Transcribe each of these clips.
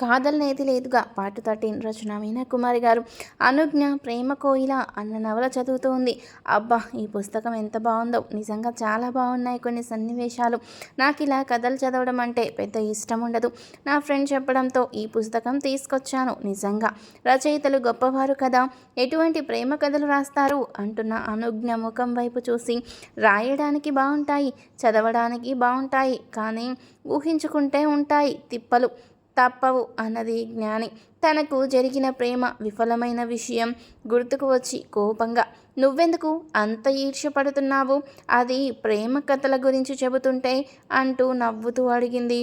కాదలనేది లేదుగా. పాటు థర్టీన్ రచన మీనాకుమారి గారు. అనుజ్ఞ ప్రేమ కోయిల అన్న నవల చదువుతూ ఉంది అబ్బా ఈ పుస్తకం ఎంత బాగుందో. నిజంగా చాలా బాగున్నాయి కొన్ని సన్నివేశాలు. నాకు ఇలా కథలు చదవడం అంటే పెద్ద ఇష్టం ఉండదు. నా ఫ్రెండ్ చెప్పడంతో ఈ పుస్తకం తీసుకొచ్చాను. నిజంగా రచయితలు గొప్పవారు కదా. ఎటువంటి ప్రేమ కథలు రాస్తారు? అంటున్న అనుజ్ఞ ముఖం వైపు చూసి. రాయడానికి బాగుంటాయి చదవడానికి బాగుంటాయి కానీ ఊహించుకుంటే ఉంటాయి తిప్పలు. తప్పవు అన్నది జ్ఞాని. తనకు జరిగిన ప్రేమ విఫలమైన విషయం గుర్తుకు వచ్చి కోపంగా నువ్వెందుకు అంత ఈర్ష్యపడుతున్నావు? అది ప్రేమ కథల గురించి చెబుతుంటే అంటూ నవ్వుతూ అడిగింది.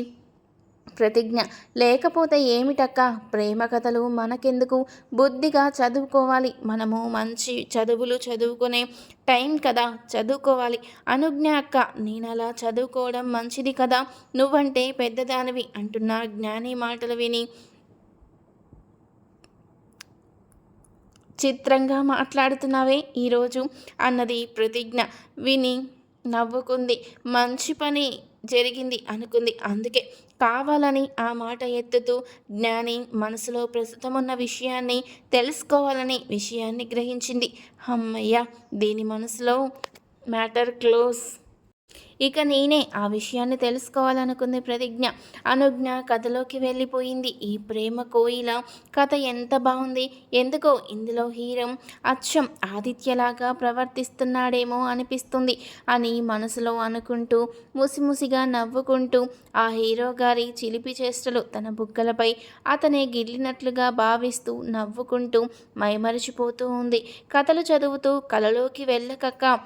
ప్రతిజ్ఞ. లేకపోతే ఏమిటక్క? ప్రేమ కథలు మనకెందుకు? బుద్ధిగా చదువుకోవాలి. మనము మంచి చదువులు చదువుకునే టైం కదా చదువుకోవాలి. అనుజ్ఞ అక్క నేను అలా చదువుకోవడం మంచిది కదా? నువ్వంటే పెద్దదానివి అంటున్న జ్ఞాని మాటలు విని చిత్రంగా మాట్లాడుతున్నావే ఈరోజు అన్నది ప్రతిజ్ఞ విని నవ్వుకుంది. మంచి పని జరిగింది అనుకుంది. అందుకే కావాలని ఆ మాట ఎత్తుతూ జ్ఞాని మనసులో ప్రస్తుతం ఉన్న విషయాన్ని తెలుసుకోవాలని విషయాన్ని గ్రహించింది. అమ్మయ్య దీని మనసులో మ్యాటర్ క్లోజ్. ఇక నేనే ఆ విషయాన్ని తెలుసుకోవాలనుకుంది ప్రతిజ్ఞ. అనుజ్ఞ కథలోకి వెళ్ళిపోయింది. ఈ ప్రేమ కోయిల కథ ఎంత బాగుంది? ఎందుకో ఇందులో హీరో అచ్చం ఆదిత్యలాగా ప్రవర్తిస్తున్నాడేమో అనిపిస్తుంది అని మనసులో అనుకుంటూ ముసిముసిగా నవ్వుకుంటూ ఆ హీరో గారి చిలిపి చేష్టలు తన బుగ్గలపై అతనే గిల్లినట్లుగా భావిస్తూ నవ్వుకుంటూ మైమరిచిపోతూ ఉంది. కథలు చదువుతూ కలలోకి వెళ్ళకక్క.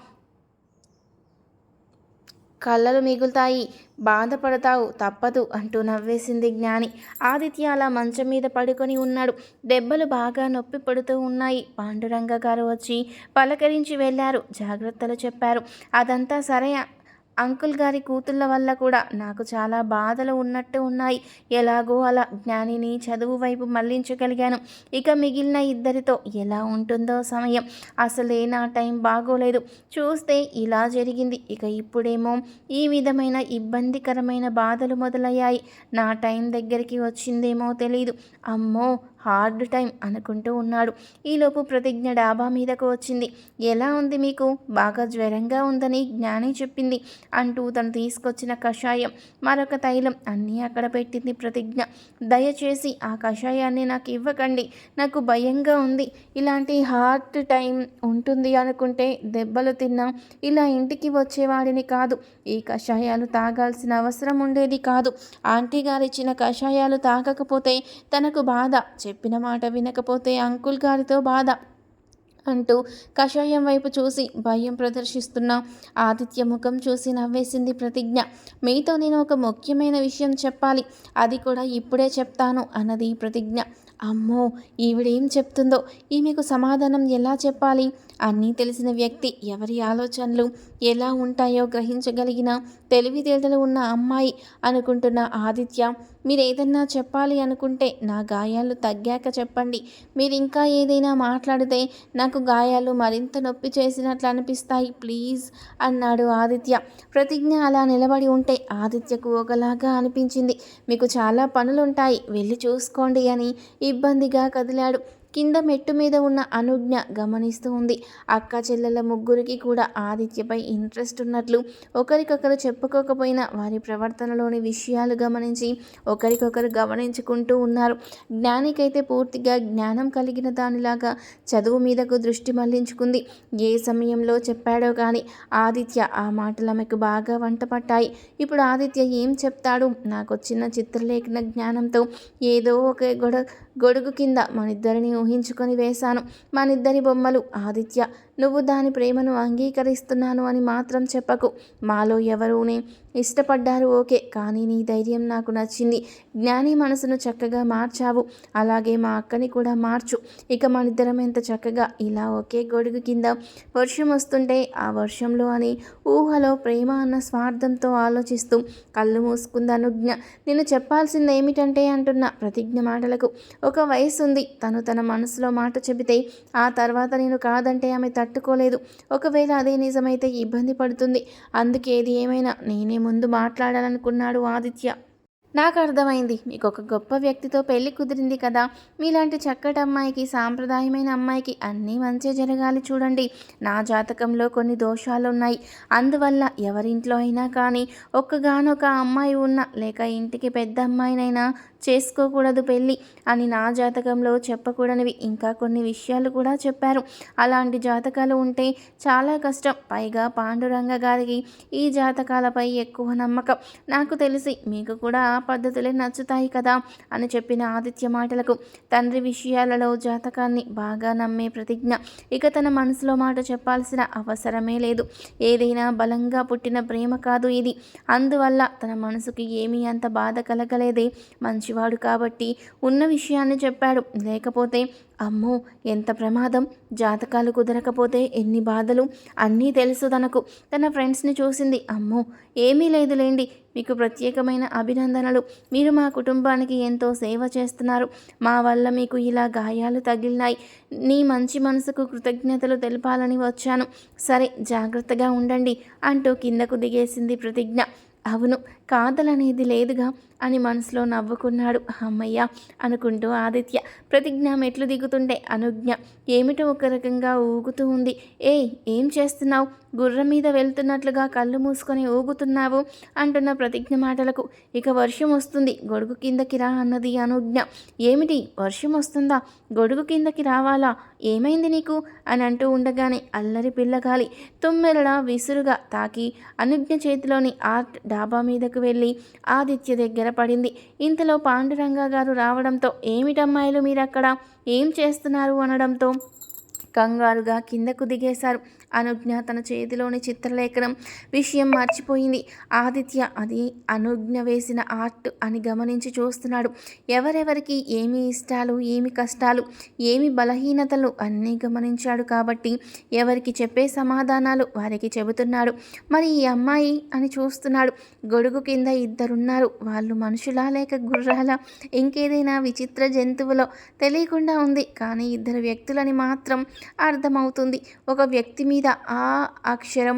కళ్ళలు మిగులుతాయి. బాధపడతావు. తప్పదు అంటూ నవ్వేసింది జ్ఞాని. ఆదిత్య అలా మంచం మీద పడుకొని ఉన్నాడు. దెబ్బలు బాగా నొప్పి పడుతూ ఉన్నాయి. పాండురంగ గారు వచ్చి పలకరించి వెళ్ళారు. జాగ్రత్తలు చెప్పారు. అదంతా సరే అంకుల్ గారి కూతుళ్ళ వల్ల కూడా నాకు చాలా బాధలు ఉన్నట్టు ఉన్నాయి. ఎలాగో అలా జ్ఞానిని చదువు వైపు మళ్ళించగలిగాను. ఇక మిగిలిన ఇద్దరితో ఎలా ఉంటుందో సమయం అసలే నా టైం బాగోలేదు. చూస్తే ఇలా జరిగింది. ఇక ఇప్పుడేమో ఈ విధమైన ఇబ్బందికరమైన బాధలు మొదలయ్యాయి. నా టైం దగ్గరికి వచ్చిందేమో తెలియదు అమ్మో హార్డ్ టైం అనుకుంటూ ఉన్నాడు. ఈలోపు ప్రతిజ్ఞ డాబా మీదకు వచ్చింది. ఎలా ఉంది మీకు? బాగా జ్వరంగా ఉందని జ్ఞాని చెప్పింది అంటూ తను తీసుకొచ్చిన కషాయం మరొక తైలం అన్నీ అక్కడ పెట్టింది ప్రతిజ్ఞ. దయచేసి ఆ కషాయాన్ని నాకు ఇవ్వకండి. నాకు భయంగా ఉంది. ఇలాంటి హార్ట్ టైం ఉంటుంది అనుకుంటే దెబ్బలు తిన్నా. ఇలా ఇంటికి వచ్చేవాడిని కాదు. ఈ కషాయాలు తాగాల్సిన అవసరం ఉండేది కాదు. ఆంటీ గారిచ్చిన కషాయాలు తాగకపోతే తనకు బాధ. చెప్పిన మాట వినకపోతే అంకుల్ గారితో బాధ అంటూ కషాయం వైపు చూసి భయం ప్రదర్శిస్తున్న ఆదిత్య ముఖం చూసి నవ్వేసింది ప్రతిజ్ఞ. మీతో నేను ఒక ముఖ్యమైన విషయం చెప్పాలి. అది కూడా ఇప్పుడే చెప్తాను అన్నది ప్రతిజ్ఞ. అమ్మో! ఈవిడేం చెప్తుందో? ఈమెకు సమాధానం ఎలా చెప్పాలి? అన్నీ తెలిసిన వ్యక్తి ఎవరి ఆలోచనలు ఎలా ఉంటాయో గ్రహించగలిగిన తెలివితేటలు ఉన్న అమ్మాయి అనుకుంటున్న ఆదిత్య మీరు ఏదన్నా చెప్పాలి అనుకుంటే నా గాయాలు తగ్గాక చెప్పండి. మీరు ఇంకా ఏదైనా మాట్లాడితే నాకు గాయాలు మరింత నొప్పి చేసినట్లు అనిపిస్తాయి ప్లీజ్ అన్నాడు ఆదిత్య. ప్రతిజ్ఞ అలా నిలబడి ఉంటే ఆదిత్యకు ఒకలాగా అనిపించింది. మీకు చాలా పనులుంటాయి వెళ్ళి చూసుకోండి అని ఇబ్బందిగా కదిలాడు. కింద మెట్టు మీద ఉన్న అనుజ్ఞ గమనిస్తూ ఉంది. అక్క చెల్లెల ముగ్గురికి కూడా ఆదిత్యపై ఇంట్రెస్ట్ ఉన్నట్లు ఒకరికొకరు చెప్పుకోకపోయినా వారి ప్రవర్తనలోని విషయాలు గమనించి ఒకరికొకరు గమనించుకుంటూ ఉన్నారు. జ్ఞానికైతే పూర్తిగా జ్ఞానం కలిగిన దానిలాగా చదువు మీదకు దృష్టి మళ్ళించుకుంది. ఏ సమయంలో చెప్పాడో కానీ ఆదిత్య ఆ మాటలు ఆమెకు బాగా వంట పట్టాయి ఇప్పుడు ఆదిత్య ఏం చెప్తాడు? నాకు వచ్చిన చిత్రలేఖన జ్ఞానంతో ఏదో ఒక గొడ గొడుగు కింద మనిద్దరిని ఊహించుకొని వేశాను. మనిద్దరి బొమ్మలు ఆదిత్య నువ్వు దాని ప్రేమను అంగీకరిస్తున్నాను అని మాత్రం చెప్పకు. మాలో ఎవరూనే ఇష్టపడ్డారు ఓకే కానీ నీ ధైర్యం నాకు నచ్చింది. జ్ఞాని మనసును చక్కగా మార్చావు. అలాగే మా అక్కని కూడా మార్చు. ఇక మనిద్దరం ఎంత చక్కగా ఇలా ఒకే గొడుగు కింద వర్షం వస్తుంటే ఆ వర్షంలో అని ఊహలో ప్రేమ అన్న స్వార్థంతో ఆలోచిస్తూ కళ్ళు మూసుకుంది అనుజ్ఞ. నేను చెప్పాల్సింది ఏమిటంటే అంటున్న ప్రతిజ్ఞ మాటలకు ఒక వయసు ఉంది తను తన మనసులో మాట చెబితే ఆ తర్వాత నేను కాదంటే ఆమె తట్టుకోలేదు. ఒకవేళ అదే నిజమైతే ఇబ్బంది పడుతుంది. అందుకే ఏది ఏమైనా నేనే ముందు మాట్లాడాలనుకున్నాడు ఆదిత్య. నాకు అర్థమైంది. మీకు ఒక గొప్ప వ్యక్తితో పెళ్ళి కుదిరింది కదా. మీలాంటి చక్కటి అమ్మాయికి సాంప్రదాయమైన అమ్మాయికి అన్నీ మంచి జరగాలి చూడండి. నా జాతకంలో కొన్ని దోషాలు ఉన్నాయి అందువల్ల ఎవరింట్లో అయినా కానీ ఒక్కగానొక అమ్మాయి ఉన్న లేక ఇంటికి పెద్ద అమ్మాయినైనా చేసుకోకూడదు పెళ్ళి అని నా జాతకంలో చెప్పకూడనివి. ఇంకా కొన్ని విషయాలు కూడా చెప్పారు. అలాంటి జాతకాలు ఉంటే చాలా కష్టం. పైగా పాండురంగ గారికి ఈ జాతకాలపై ఎక్కువ నమ్మకం. నాకు తెలిసి మీకు కూడా ఆ పద్ధతులే నచ్చుతాయి కదా అని చెప్పిన ఆదిత్య మాటలకు. తండ్రి విషయాలలో జాతకాన్ని బాగా నమ్మే ప్రతిజ్ఞ. ఇక తన మనసులో మాట చెప్పాల్సిన అవసరమే లేదు. ఏదైనా బలంగా పుట్టిన ప్రేమ కాదు ఇది. అందువల్ల తన మనసుకి ఏమీ అంత బాధ కలగలేదే. మంచి మంచివాడు కాబట్టి ఉన్న విషయాన్ని చెప్పాడు. లేకపోతే అమ్మో ఎంత ప్రమాదం. జాతకాలు కుదరకపోతే ఎన్ని బాధలు. అన్నీ తెలుసు తనకు. తన ఫ్రెండ్స్ని చూసింది. అమ్మో ఏమీ లేదులేండి. మీకు ప్రత్యేకమైన అభినందనలు. మీరు మా కుటుంబానికి ఎంతో సేవ చేస్తున్నారు. మా వల్ల మీకు ఇలా గాయాలు తగిలినాయి. నీ మంచి మనసుకు కృతజ్ఞతలు తెలపాలని వచ్చాను. సరే జాగ్రత్తగా ఉండండి అంటూ కిందకు దిగేసింది ప్రతిజ్ఞ. అవును కాదలనేది లేదుగా అని మనసులో నవ్వుకున్నాడు అమ్మయ్య అనుకుంటూ ఆదిత్య. ప్రతిజ్ఞ మెట్లు దిగుతుంటే అనుజ్ఞ. ఏమిటో ఒక రకంగా ఊగుతూ ఉంది. ఏయ్ ఏం చేస్తున్నావు? గుర్రం మీద వెళ్తున్నట్లుగా కళ్ళు మూసుకొని ఊగుతున్నావు అంటున్న ప్రతిజ్ఞ మాటలకు. ఇక వర్షం వస్తుంది. గొడుగు కిందకి రా అన్నది అనుజ్ఞ. ఏమిటి? వర్షం వస్తుందా? గొడుగు కిందకి రావాలా? ఏమైంది నీకు? అని అంటూ ఉండగానే అల్లరి పిల్లగాలి. తుమ్మెరడ విసురుగా తాకి అనుజ్ఞ చేతిలోని ఆర్ట్ డాబా మీదకు వెళ్ళి ఆదిత్య దగ్గర పడింది. ఇంతలో పాండురంగ గారు రావడంతో ఏమిటమ్మాయిలు మీరక్కడ? ఏం చేస్తున్నారు? అనడంతో కంగారుగా కిందకు దిగేశారు. అనుజ్ఞ తన చేతిలోని చిత్రలేఖనం విషయం మర్చిపోయింది. ఆదిత్య అది అనుజ్ఞ వేసిన ఆర్ట్ అని గమనించి చూస్తున్నాడు. ఎవరెవరికి ఏమి ఇష్టాలు ఏమి కష్టాలు ఏమి బలహీనతలు అన్నీ గమనించాడు కాబట్టి ఎవరికి చెప్పే సమాధానాలు వారికి చెబుతున్నాడు. మరి ఈ అమ్మాయి అని చూస్తున్నాడు. గొడుగు కింద ఇద్దరున్నారు. వాళ్ళు మనుషులా లేక గుర్రాలా? ఇంకేదైనా విచిత్ర జంతువులో తెలియకుండా ఉంది. కానీ ఇద్దరు వ్యక్తులని మాత్రం అర్థమవుతుంది. ఒక వ్యక్తి మీద మీద ఆ అక్షరం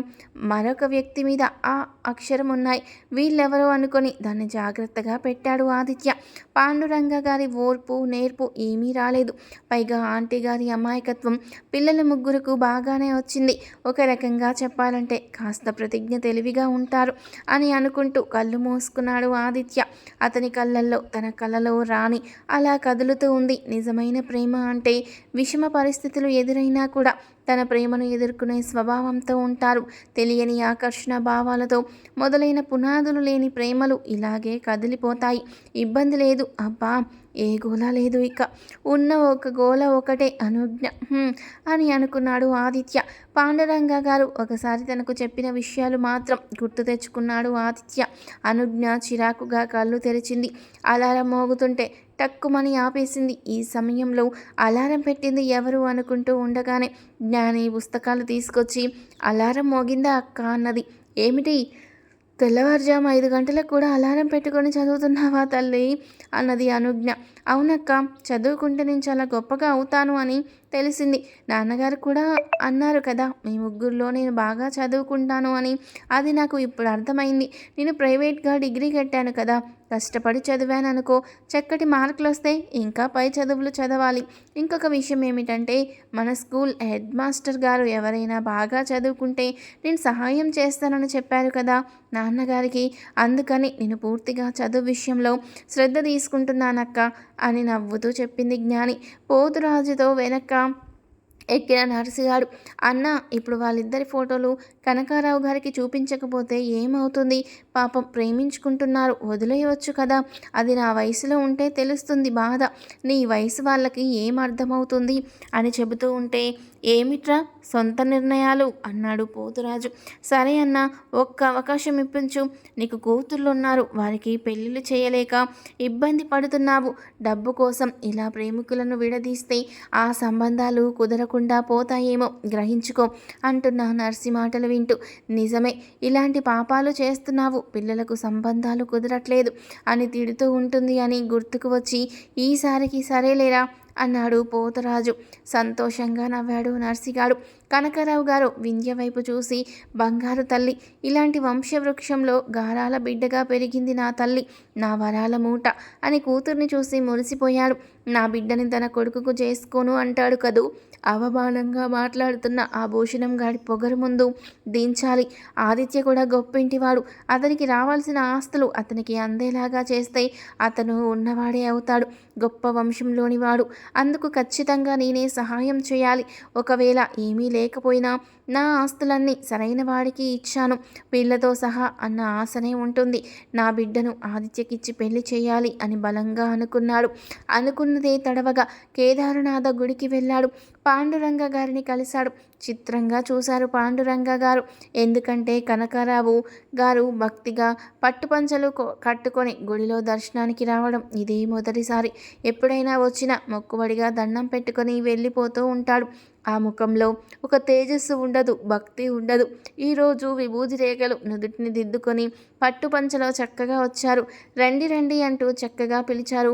మరొక వ్యక్తి మీద ఆ అక్షరం ఉన్నాయి. వీళ్ళెవరో అనుకొని దాన్ని జాగ్రత్తగా పెట్టాడు ఆదిత్య. పాండురంగ గారి ఓర్పు నేర్పు ఏమీ రాలేదు. పైగా ఆంటీ గారి అమాయకత్వం పిల్లల ముగ్గురుకు బాగానే వచ్చింది. ఒక రకంగా చెప్పాలంటే కాస్త ప్రతిజ్ఞ తెలివిగా ఉంటారు అని అనుకుంటూ కళ్ళు మూసుకున్నాడు ఆదిత్య. అతని కళ్ళల్లో తన కళ్ళలో రాణి అలా కదులుతూ ఉంది. నిజమైన ప్రేమ అంటే విషమ పరిస్థితులు ఎదురైనా కూడా తన ప్రేమను ఎదుర్కొనే స్వభావంతో ఉంటారు. తెలియని ఆకర్షణ భావాలతో మొదలైన పునాదులు లేని ప్రేమలు ఇలాగే కదిలిపోతాయి. ఇబ్బంది లేదు. అబ్బా ఏ గోల లేదు ఇక. ఉన్న ఒక గోల ఒకటే అనుజ్ఞ. అని అనుకున్నాడు ఆదిత్య. పాండరంగ గారు ఒకసారి తనకు చెప్పిన విషయాలు మాత్రం గుర్తు తెచ్చుకున్నాడు ఆదిత్య. అనుజ్ఞ చిరాకుగా కళ్ళు తెరిచింది. అలారం మోగుతుంటే టక్కుమని ఆపేసింది. ఈ సమయంలో అలారం పెట్టింది ఎవరు అనుకుంటూ ఉండగానే జ్ఞాని పుస్తకాలు తీసుకొచ్చి అలారం మోగిందా అక్క అన్నది. ఏమిటి? తెల్లవారుజాము ఐదు గంటలకు కూడా అలారం పెట్టుకొని చదువుతున్నావా తల్లి? అన్నది అనుజ్ఞ. అవునక్క చదువుకుంటే నేను చాలా గొప్పగా అవుతాను అని తెలిసింది. నాన్నగారు కూడా అన్నారు కదా మీ ముగ్గురులో నేను బాగా చదువుకుంటాను అని. అది నాకు ఇప్పుడు అర్థమైంది. నేను ప్రైవేట్గా డిగ్రీ కట్టాను కదా కష్టపడి చదివాను అనుకో చక్కటి మార్కులు వస్తే ఇంకా పై చదువులు చదవాలి. ఇంకొక విషయం ఏమిటంటే మన స్కూల్ హెడ్ మాస్టర్ గారు ఎవరైనా బాగా చదువుకుంటే నేను సహాయం చేస్తానని చెప్పారు కదా నాన్నగారికి. అందుకని నేను పూర్తిగా చదువు విషయంలో శ్రద్ధ తీసుకుంటున్నానక్క. అని నవ్వుతూ చెప్పింది జ్ఞాని. పోతురాజుతో వెనక ఎక్కిన నర్సిగాడు అన్న ఇప్పుడు వాళ్ళిద్దరి ఫోటోలు కనకారావు గారికి చూపించకపోతే ఏమవుతుంది? పాపం ప్రేమించుకుంటున్నారు వదిలేయవచ్చు కదా. అది నా వయసులో ఉంటే తెలుస్తుంది బాధ. నీ వయసు వాళ్ళకి ఏం అర్థమవుతుంది? అని చెబుతూ ఉంటే ఏమిట్రా సొంత నిర్ణయాలు? అన్నాడు పోతురాజు. సరే అన్న ఒక్క అవకాశం ఇప్పించు. నీకు కూతుర్లు ఉన్నారు వారికి పెళ్ళిళ్ళు చేయలేక ఇబ్బంది పడుతున్నావు. డబ్బు కోసం ఇలా ప్రేమికులను విడదీస్తే ఆ సంబంధాలు కుదరకుండా పోతాయేమో. గ్రహించుకో అంటున్న నర్సి మాటలు వింటూ. నిజమే ఇలాంటి పాపాలు చేస్తున్నావు. పిల్లలకు సంబంధాలు కుదరట్లేదు అని తిడుతూ ఉంటుంది అని గుర్తుకు వచ్చి ఈసారికి సరేలేరా అన్నాడు పోతరాజు. సంతోషంగా నవ్వాడు నర్సిగాడు. కనకారావు గారు వింధ్య వైపు చూసి బంగారు తల్లి ఇలాంటి వంశవృక్షంలో గారాల బిడ్డగా పెరిగింది నా తల్లి. నా వరాల మూట అని కూతుర్ని చూసి మురిసిపోయాడు. నా బిడ్డని తన కొడుకుకు చేసుకోను అంటాడు కదూ. అవమానంగా మాట్లాడుతున్న ఆ భూషణం గాడి పొగరు ముందు దించాలి. ఆదిత్య కూడా గొప్పింటివాడు. అతనికి రావాల్సిన ఆస్తులు అతనికి అందేలాగా చేస్తే అతను ఉన్నవాడే అవుతాడు. గొప్ప వంశంలోని వాడు అందుకు ఖచ్చితంగా నేనే సహాయం చేయాలి. ఒకవేళ ఏమీ లేదు లేకపోయినా నా ఆస్తులన్నీ సరైన వాడికి ఇచ్చాను. వీళ్ళతో సహా అన్న ఆశనే ఉంటుంది. నా బిడ్డను ఆదిత్యకిచ్చి పెళ్ళి చేయాలి అని బలంగా అనుకున్నాడు. అనుకున్నదే తడవగా కేదారనాథ గుడికి వెళ్ళాడు. పాండురంగ గారిని కలిశాడు. చిత్రంగా చూశారు పాండురంగ గారు. ఎందుకంటే కనకారావు గారు భక్తిగా పట్టుపంచలు కట్టుకొని గుడిలో దర్శనానికి రావడం ఇదే మొదటిసారి. ఎప్పుడైనా వచ్చినా మొక్కుబడిగా దండం పెట్టుకొని వెళ్ళిపోతూ ఉంటాడు. ఆ ముఖంలో ఒక తేజస్సు ఉండదు భక్తి ఉండదు. ఈరోజు విభూతి రేఖలు నుదుటిని దిద్దుకొని పట్టుపంచలో చక్కగా వచ్చారు. రండి రండి అంటూ చక్కగా పిలిచారు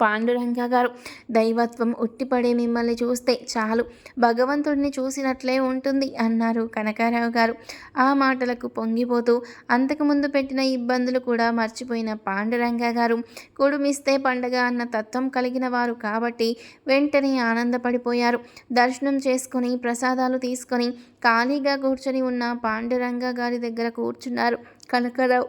పాండురంగ గారు దైవత్వం ఉట్టిపడే మిమ్మల్ని చూస్తే చాలు. భగవంతుడిని చూసినట్లే ఉంటుంది అన్నారు కనకారావు గారు ఆ మాటలకు పొంగిపోతూ అంతకుముందు పెట్టిన ఇబ్బందులు కూడా మర్చిపోయిన పాండురంగ గారు కుడుమిస్తే పండగ అన్న తత్వం కలిగిన వారు కాబట్టి వెంటనే ఆనందపడిపోయారు. దర్శనం చేసుకొని ప్రసాదాలు తీసుకొని ఖాళీగా కూర్చొని ఉన్న పాండురంగ గారి దగ్గర కూర్చున్నారు కనకారావు.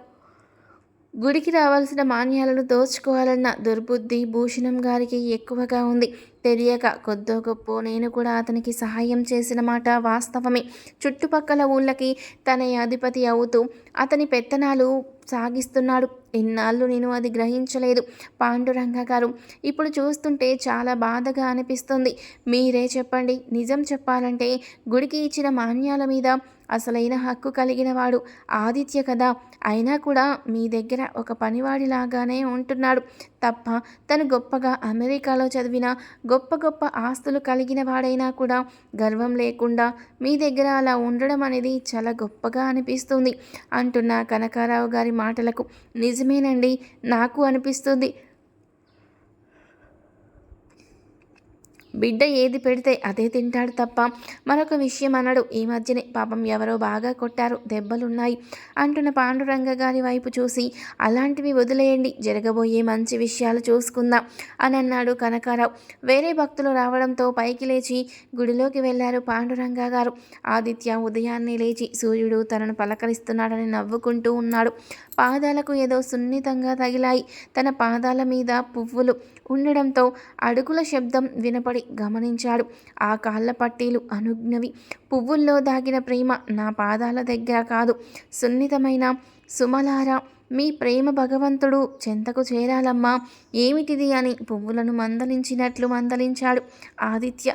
గుడికి రావాల్సిన మాన్యాలను దోచుకోవాలన్న దుర్బుద్ధి భూషణం గారికి ఎక్కువగా ఉంది. తెలియక కొద్దో గొప్ప నేను కూడా అతనికి సహాయం చేసిన మాట వాస్తవమే. చుట్టుపక్కల ఊళ్ళకి తన అధిపతి అవుతూ అతని పెత్తనాలు సాగిస్తున్నాడు. ఇన్నాళ్ళు నేను అది గ్రహించలేదు. పాండురంగ గారు ఇప్పుడు చూస్తుంటే చాలా బాధగా అనిపిస్తుంది. మీరే చెప్పండి. నిజం చెప్పాలంటే గుడికి ఇచ్చిన మాన్యాల మీద అసలైన హక్కు కలిగిన వాడు ఆదిత్య కదా. అయినా కూడా మీ దగ్గర ఒక పనివాడిలాగానే ఉంటున్నాడు. తప్ప తను గొప్పగా అమెరికాలో చదివిన గొప్ప గొప్ప ఆస్తులు కలిగిన వాడైనా కూడా గర్వం లేకుండా మీ దగ్గర అలా ఉండడం అనేది చాలా గొప్పగా అనిపిస్తుంది. అంటున్న కనకారావు గారి మాటలకు నిజమేనండి నాకు అనిపిస్తుంది. బిడ్డ ఏది పెడితే అదే తింటాడు తప్ప మరొక విషయం అనడు. ఈ మధ్యనే పాపం ఎవరో బాగా కొట్టారు. దెబ్బలున్నాయి. అంటున్న పాండురంగ గారి వైపు చూసి అలాంటివి వదిలేయండి. జరగబోయే మంచి విషయాలు చూసుకుందాం అని అన్నాడు కనకారావు. వేరే భక్తులు రావడంతో పైకి లేచి గుడిలోకి వెళ్ళారు పాండురంగ గారు. ఆదిత్య ఉదయాన్నే లేచి సూర్యుడు తనను పలకరిస్తున్నాడని నవ్వుకుంటూ ఉన్నాడు. పాదాలకు ఏదో సున్నితంగా తగిలాయి. తన పాదాల మీద పువ్వులు ఉండడంతో అడుగుల శబ్దం వినపడి గమనించాడు. ఆ కాళ్ళ పట్టీలు అనుజ్ఞవి. పువ్వుల్లో దాగిన ప్రేమ నా పాదాల దగ్గర కాదు. సున్నితమైన సుమలారా మీ ప్రేమ భగవంతుడు చెంతకు చేరాలమ్మా. ఏమిటిది అని పువ్వులను మందలించినట్లు మందలించాడు ఆదిత్య.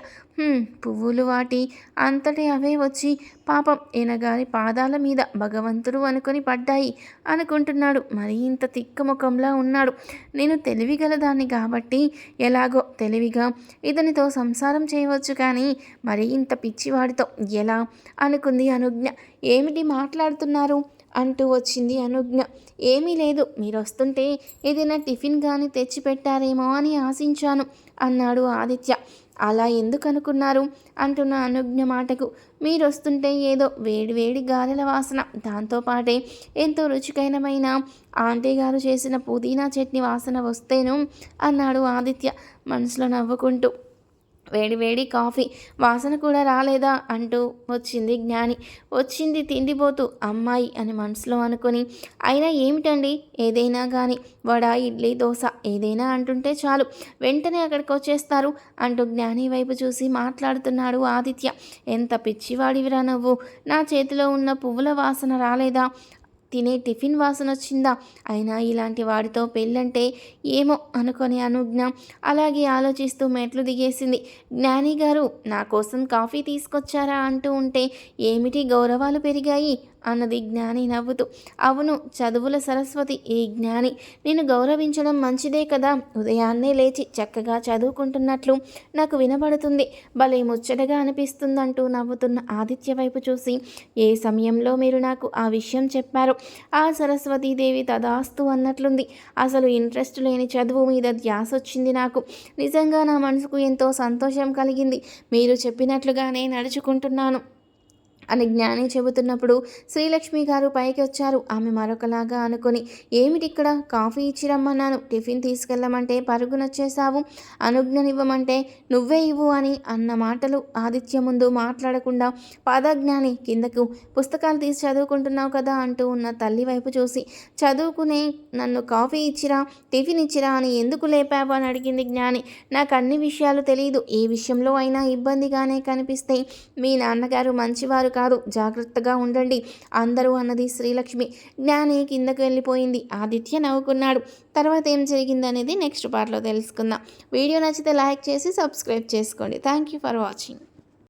పువ్వులు వాటి అంతటి అవే వచ్చి పాపం ఎనగారి పాదాల మీద భగవంతుడు అనుకొని పడ్డాయి అనుకుంటున్నాడు. మరి ఇంత తిక్క ముఖంలా ఉన్నాడు. నేను తెలివిగలదాన్ని కాబట్టి ఎలాగో తెలివిగా ఇతనితో సంసారం చేయవచ్చు కానీ మరి ఇంత పిచ్చివాడితో ఎలా? అనుకుంది అనుజ్ఞ. ఏమిటి మాట్లాడుతున్నారు? అంటూ వచ్చింది అనుజ్ఞ. ఏమీ లేదు. మీరు వస్తుంటే ఏదైనా టిఫిన్ కానీ తెచ్చిపెట్టారేమో అని ఆశించాను అన్నాడు ఆదిత్య. అలా ఎందుకు అనుకున్నారు అంటున్న అనుజ్ఞ మాటకు. మీరు వస్తుంటే ఏదో వేడి వేడి గారెల వాసన. దాంతోపాటే ఎంతో రుచికరమైన ఆంటీ గారు చేసిన పుదీనా చట్నీ వాసన వస్తేను అన్నాడు ఆదిత్య మనసులో నవ్వుకుంటూ. వేడి వేడి కాఫీ. వాసన కూడా రాలేదా? అంటూ వచ్చింది జ్ఞాని. వచ్చింది తిండిపోతూ అమ్మాయి అని మనసులో అనుకుని. అయినా ఏమిటండి? ఏదైనా కానీ వడ ఇడ్లీ దోశ ఏదైనా అంటుంటే చాలు. వెంటనే అక్కడికి వచ్చేస్తారు అంటూ జ్ఞాని వైపు చూసి మాట్లాడుతున్నాడు ఆదిత్య. ఎంత పిచ్చివాడివిరా నువ్వు? నా చేతిలో ఉన్న పువ్వుల వాసన రాలేదా? తినే టిఫిన్ వాసన వచ్చిందా? అయినా ఇలాంటి వాడితో పెళ్ళంటే ఏమో అనుకొని అనుజ్ఞ అలాగే ఆలోచిస్తూ మెట్లు దిగేసింది. జ్ఞాని గారు నా కోసం కాఫీ తీసుకొచ్చారా అంటూ ఉంటే ఏమిటి గౌరవాలు పెరిగాయి? అన్నది జ్ఞాని నవ్వుతూ అవును చదువుల సరస్వతి ఈ జ్ఞాని. నేను గౌరవించడం మంచిదే కదా. ఉదయాన్నే లేచి చక్కగా చదువుకుంటున్నట్లు నాకు వినబడుతుంది. భలే ముచ్చటగా అనిపిస్తుందంటూ నవ్వుతున్న ఆదిత్య వైపు చూసి ఏ సమయంలో మీరు నాకు ఆ విషయం చెప్పారు? ఆ సరస్వతీదేవి తదాస్తు అన్నట్లుంది. అసలు ఇంట్రెస్ట్ లేని చదువు మీద ధ్యాస వచ్చింది నాకు. నిజంగా నా మనసుకు ఎంతో సంతోషం కలిగింది. మీరు చెప్పినట్లుగానే నడుచుకుంటున్నాను. అని జ్ఞాని చెబుతున్నప్పుడు శ్రీలక్ష్మి గారు పైకి వచ్చారు. ఆమె మరొకలాగా అనుకొని ఏమిటి ఇక్కడ కాఫీ ఇచ్చి రమ్మన్నాను. టిఫిన్ తీసుకెళ్ళమంటే పరుగునొచ్చేసావు అనుజ్ఞనివ్వమంటే నువ్వే ఇవ్వు అని అన్న మాటలు ఆదిత్య ముందు మాట్లాడకుండా పాదజ్ఞాని కిందకు పుస్తకాలు తీసి చదువుకుంటున్నావు కదా అంటూ ఉన్న తల్లి వైపు చూసి చదువుకునే నన్ను కాఫీ ఇచ్చిరా టిఫిన్ ఇచ్చిరా అని ఎందుకు లేపావు అని అడిగింది జ్ఞాని. నాకు అన్ని విషయాలు తెలియదు ఏ విషయంలో అయినా ఇబ్బందిగానే కనిపిస్తే మీ నాన్నగారు మంచివారు కాదు. జాగ్రత్తగా ఉండండి. అందరూ అన్నది శ్రీలక్ష్మి. జ్ఞాని కిందకు వెళ్ళిపోయింది. ఆదిత్య నవ్వుకున్నాడు. తర్వాత ఏం జరిగింది అనేది నెక్స్ట్ పార్ట్లో తెలుసుకుందాం. వీడియో నచ్చితే లైక్ చేసి సబ్స్క్రైబ్ చేసుకోండి. Thank you for watching.